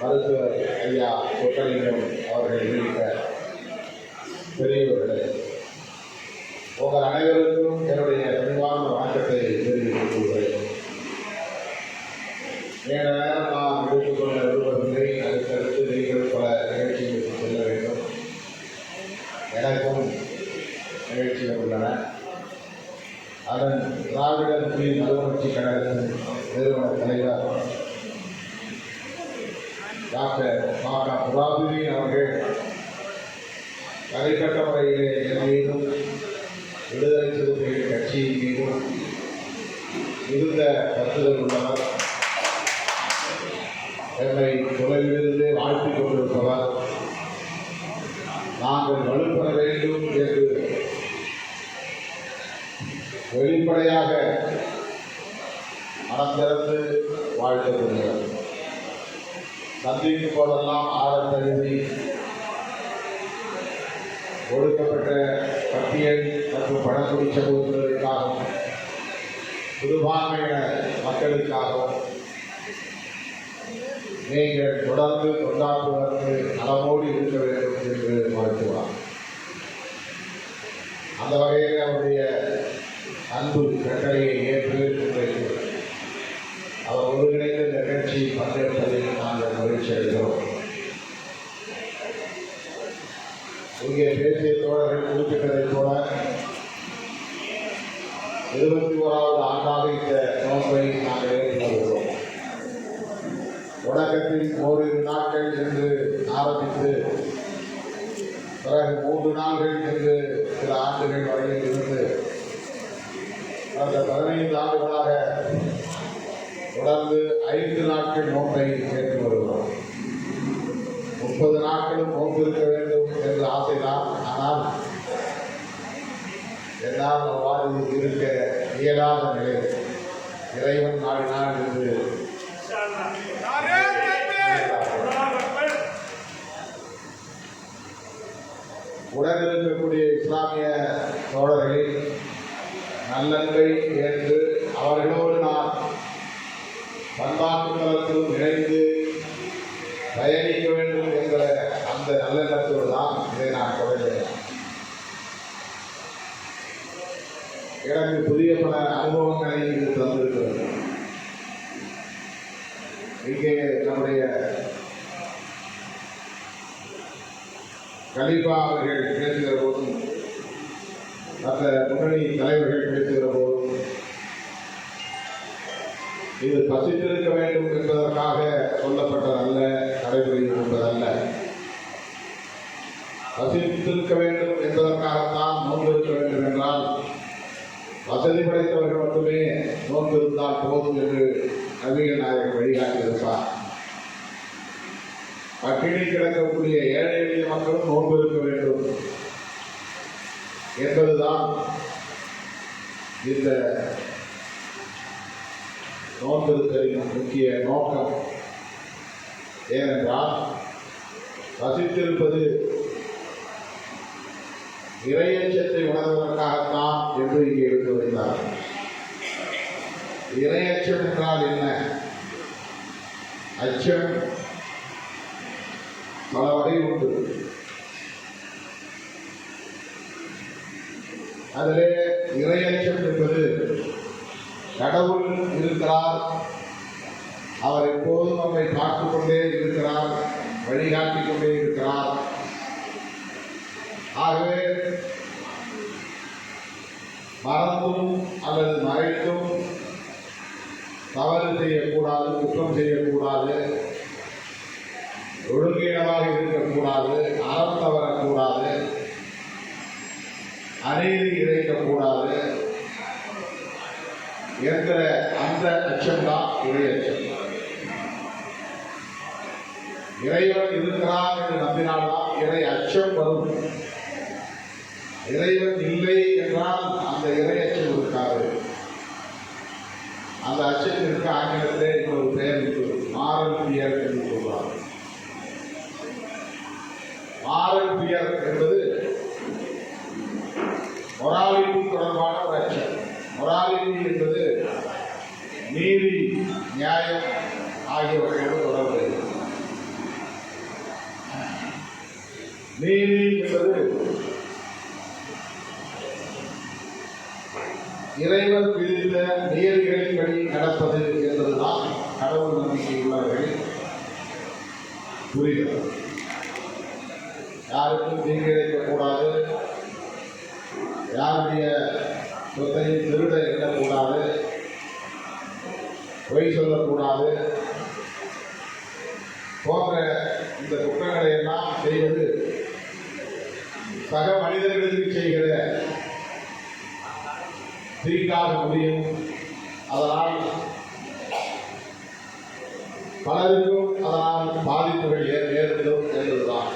மருத்துவர் ஐயா சொக்கலிங்கம் அவர்கள் உள்ளிட்ட பெரியவர்களே உங்கள் அனைவருக்கும் என்னுடைய பணிவான வணக்கத்தை தெரிவித்துக் கொள்கிறேன் நேர நேரம் நான் எடுத்துக்கொள்ள விரும்பவில்லை. அடுத்தடுத்து நீங்கள் பல நிகழ்ச்சிகளுக்கு செல்ல வேண்டும். எனக்கும் நிகழ்ச்சிகள் உள்ளன. அதன் திராவிடர் குடி மறுமலர்ச்சி கழகத்தின் நிறுவன தலைவர் டாக்டர் மாதா புராதுதீன் அவர்கள் தனிப்பட்ட முறையிலே என் மீதும் விடுதலை சிறுத்தைகள் கட்சியின் மீதும் மிகுந்த கருத்துதல் உள்ளவர். என்னை தொலைவிலிருந்தே வாழ்த்திக் கொண்டிருப்பவர். நாங்கள் வலுப்பெற வேண்டும் என்று வெளிப்படையாக மனம் திறந்து வாழ்க்கக்கூடியவர் சந்திக்கும் போதெல்லாம் ஆழத் தழுவி ஒடுக்கப்பட்ட பட்டியல் மற்றும் பழங்குடி சமூகத்தினருக்காகவும் சிறுபான்மையின மக்களுக்காகவும் நீங்கள் தொடர்ந்து கொண்டாடுவதற்கு நலமோடு இருக்க வேண்டும் என்று வாழ்த்துவார். அந்த வகையில் அவருடைய அன்பு கட்டளையை ஏற்று எழுபத்தி ஓராவது ஆண்டாக இந்த நோன்பை நாங்கள் ஏற்று வருகிறோம் தொடக்கத்தில் ஓரிரு நாட்கள் என்று ஆரம்பித்து பிறகு மூன்று நாள்கள் என்று சில ஆண்டுகள் வரையில் இருந்து கடந்த பதினைந்து ஆண்டுகளாக தொடர்ந்து ஐந்து நாட்கள் நோன்பை ஏற்று வருகிறோம் முப்பது நாட்களும் நோன்பு இருக்க வேண்டும் என்ற ஆசைதான் ஆனால் என்னால் அவ்வாறு இருக்க இயலாத நிலை இறைவன் நாடினான் என்று உடன் இருக்கக்கூடிய இஸ்லாமிய தோழர்களை நல்லன்பை ஏற்று அவர்களோடு நான் பண்பாட்டு தளத்தில் இணைந்து பயன் வேண்டும் என்ற அந்த நல்லெண்ணத்தோடு தான் இதை நான் தொடங்கினேன் எனக்கு புதிய பல அனுபவங்களை இது தந்திருக்கிறது இங்கே நம்முடைய கலீஃபா அவர்கள் பேசுகிற போதும் மற்ற முன்னணி தலைவர்கள் பேசுகிற போதும் இது பசித்திருக்க வேண்டும் என்பதற்காக சொல்லப்பட்டதல்ல நடைமுறையில் என்பதல்ல பசித்திருக்க வேண்டும் என்பதற்காகத்தான் நோன்பு இருக்க வேண்டும் என்றால் வசதி படைத்தவர்கள் மட்டுமே நோன்பு இருந்தால் போதும் என்று நவீன நாயக வழிகாட்டியிருப்பார் பட்டினி கிடக்கக்கூடிய ஏழை எளிய மக்களும் நோன்பு இருக்க வேண்டும் என்பதுதான் இந்த நோன்பிருத்தலின் முக்கிய நோக்கம். ஏனென்றால் வசித்திருப்பது இறையச்சத்தை உணர்வதற்காகத்தான் என்று இங்கே எடுத்து வருகிறார் இரையச்சம் என்றால் என்ன? அச்சம் பல வகை உண்டு. அதிலே இரையச்சம் என்பது கடவுள் இருக்கிறார். அவர் எப்போதும் நம்மை பார்த்துக் கொண்டே இருக்கிறார் வழிகாட்டிக் கொண்டே இருக்கிறார். ஆகவே மறந்தும் அல்லது மறை தவறு செய்யக்கூடாது குற்றம் செய்யக்கூடாது ஒழுங்கீனமாக இருக்கக்கூடாது அறம் தவறக்கூடாது அநீதி இழைக்கக்கூடாது. என்கிற அந்த அச்சம்தான் இறையச்சம் இறைவன் இருக்கிறான் என்று நம்பினால்தான் இறை அச்சம் வரும். இறைவன் இல்லை என்றால் அந்த இறை அச்சம் அந்த அச்சத்திற்கு ஆங்கிலத்திலே இன்னொரு பெயர் ஆரம்பியர் என்று சொல்வார். ஆரம்பியர் என்பது மொராலிட்டி தொடர்பான ஒரு அச்சம். மொராலிட்டி என்பது நீதி நியாயம் ஆகியவற்றோடு தொடர்புடையது. நீதி என்பது இறைவன் விதித்த நியதிகளின்படி நடப்பது என்பதுதான் கடவுள் நம்பிக்கை உள்ளவர்களின் புரிதல் யாருக்கும் தீங்கு இழைக்கக்கூடாது யாருடைய சொத்தையும் திருட எண்ணக்கூடாது. பொய் சொல்லக்கூடாது. போன்ற இந்த குற்றங்களை எல்லாம் செய்வது சக மனிதர்களுக்கு செய்கிற பிரிக்காத முடியும். அதனால் பலருக்கும் அதனால் பாதிப்புகள் ஏற்படும் என்பதுதான்.